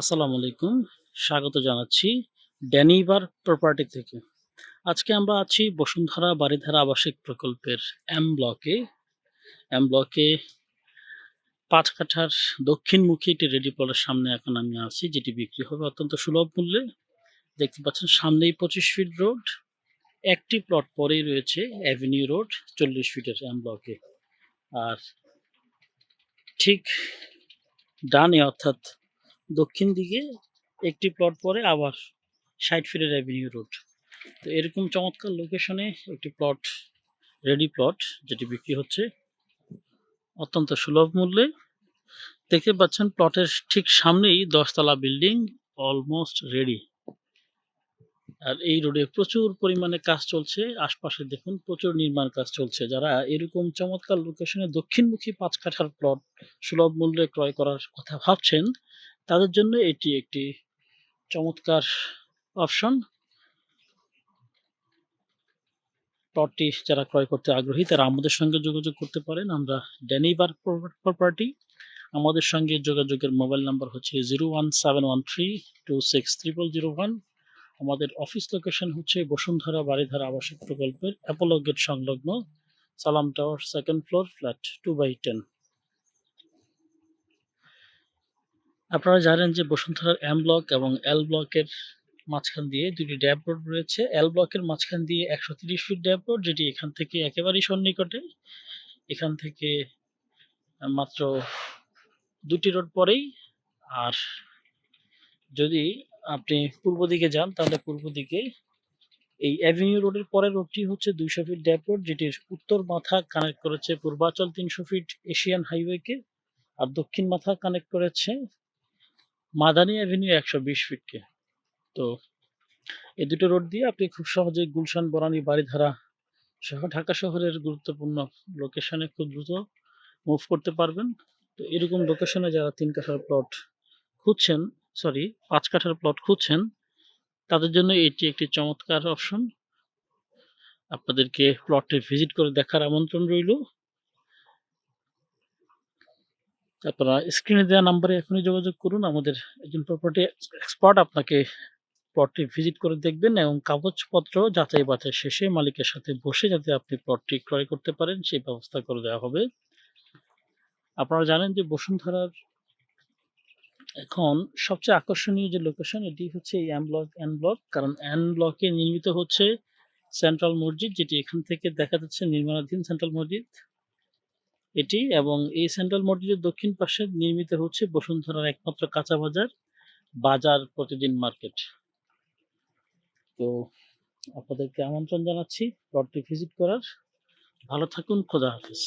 আসসালামু আলাইকুম। স্বাগত জানাচ্ছি ড্যানিবার প্রপার্টি থেকে। আজকে আমরা আছি বসুন্ধরা বাড়িধারা আবাসিক প্রকল্পের এম ব্লকে। এম ব্লকে পাঁচ কাঠার দক্ষিণমুখী একটি রেডি প্লটের সামনে এখন আমি আছি, যেটি বিক্রি হবে অত্যন্ত সুলভ মূল্যে। দেখতে পাচ্ছেন সামনেই পঁচিশ ফিট রোড, একটি প্লট পরেই রয়েছে অ্যাভিনিউ রোড, চল্লিশ ফিটের এম ব্লকে। আর ঠিক ডানে অর্থাৎ দক্ষিণ দিকে একটি প্লট পরে আবার ষাট ফিটের অ্যাভিনিউ রোড তো এরকম চমৎকার লোকেশনে একটি প্লট রেডি প্লট যেটি বিক্রি হচ্ছে অত্যন্ত সুলভ মূল্যে। দেখতে পাচ্ছেন প্লটের ঠিক সামনেই দশতলা বিল্ডিং অলমোস্ট রেডি আর এই রোডে প্রচুর পরিমাণে কাজ চলছে। আশপাশে দেখুন প্রচুর নির্মাণ কাজ চলছে। যারা এরকম চমৎকার লোকেশনে দক্ষিণমুখী পাঁচ কাঠার প্লট সুলভ মূল্যে ক্রয় করার কথা ভাবছেন তাদের জন্য এটি একটি চমৎকার অপশন প্লটটি যারা ক্রয় করতে আগ্রহী, তারা আমাদের সঙ্গে যোগাযোগ করতে পারেন। আমরা ড্যানিবার প্রপার্টি আমাদের সঙ্গে যোগাযোগের মোবাইল নাম্বার হচ্ছে zero one seven one three two six zero one আমাদের অফিস লোকেশন হচ্ছে বসুন্ধরা বাড়িধারা আবাসিক প্রকল্পের অ্যাপোলো গেট সংলগ্ন Salam tower second floor flat two by ten আপনারা জানেন যে বসুন্ধরার এম ব্লক এবং এল ব্লকের মাঝখান দিয়ে দুটি ড্যাব রোড রয়েছে। এল ব্লকের মাঝখান দিয়ে একশো তিরিশ ফিট ড্যাব রোড যেটি এখান থেকে একেবারেই সন্নিকটে। এখান থেকে মাত্র দুটি রোড পরেই। আর যদি আপনি পূর্ব দিকে যান, তাহলে পূর্ব দিকে এই অ্যাভিনিউ রোডের পরের রোডটি হচ্ছে দুইশো ফিট ড্যাব রোড যেটির উত্তর মাথা কানেক্ট করেছে পূর্বাচল তিনশো ফিট এশিয়ান হাইওয়েকে আর দক্ষিণ মাথা কানেক্ট করেছে মাদানী অ্যাভিনিউ একশো বিশ ফিটকে। তো এই দুটো রোড দিয়ে আপনি খুব সহজেই গুলশান, বরানি বাড়িধারা সহ ঢাকা শহরের গুরুত্বপূর্ণ লোকেশনে খুব দ্রুত মুভ করতে পারবেন। তো এরকম লোকেশনে যারা তিন কাঠার প্লট খুঁজছেন সরি পাঁচ কাঠার প্লট খুঁজছেন, তাদের জন্য এটি একটি চমৎকার অপশন আপনাদেরকে প্লটে ভিজিট করে দেখার আমন্ত্রণ রইল। আপনারা স্ক্রিনে দেওয়া নাম্বারে এখনই যোগাযোগ করুন। আমাদের একজন প্রপার্টি এক্সপার্ট আপনাকে প্লটটি ভিজিট করে দেখবেন এবং কাগজপত্র যাচাই বাছাই শেষে মালিকের সাথে বসে যাতে আপনি প্লটটি ক্রয় করতে পারেন, সেই ব্যবস্থা করে দেওয়া হবে। আপনারা জানেন যে বসুন্ধরার এখন সবচেয়ে আকর্ষণীয় যে লোকেশন এটি হচ্ছে এই এন ব্লক এন ব্লক কারণ এন ব্লকে নির্মিত হচ্ছে সেন্ট্রাল মসজিদ, যেটি এখান থেকে দেখা যাচ্ছে নির্মাণাধীন সেন্ট্রাল মসজিদ। এটি এবং এই সেন্ট্রাল মসজিদের দক্ষিণ পাশে নির্মিত হচ্ছে বসুন্ধরার একমাত্র কাঁচা বাজার বাজার প্রতিদিন মার্কেট। তো আপনাদেরকে আমন্ত্রণ জানাচ্ছি প্লটটি ভিজিট করার। ভালো থাকুন, খোদা হাফিজ।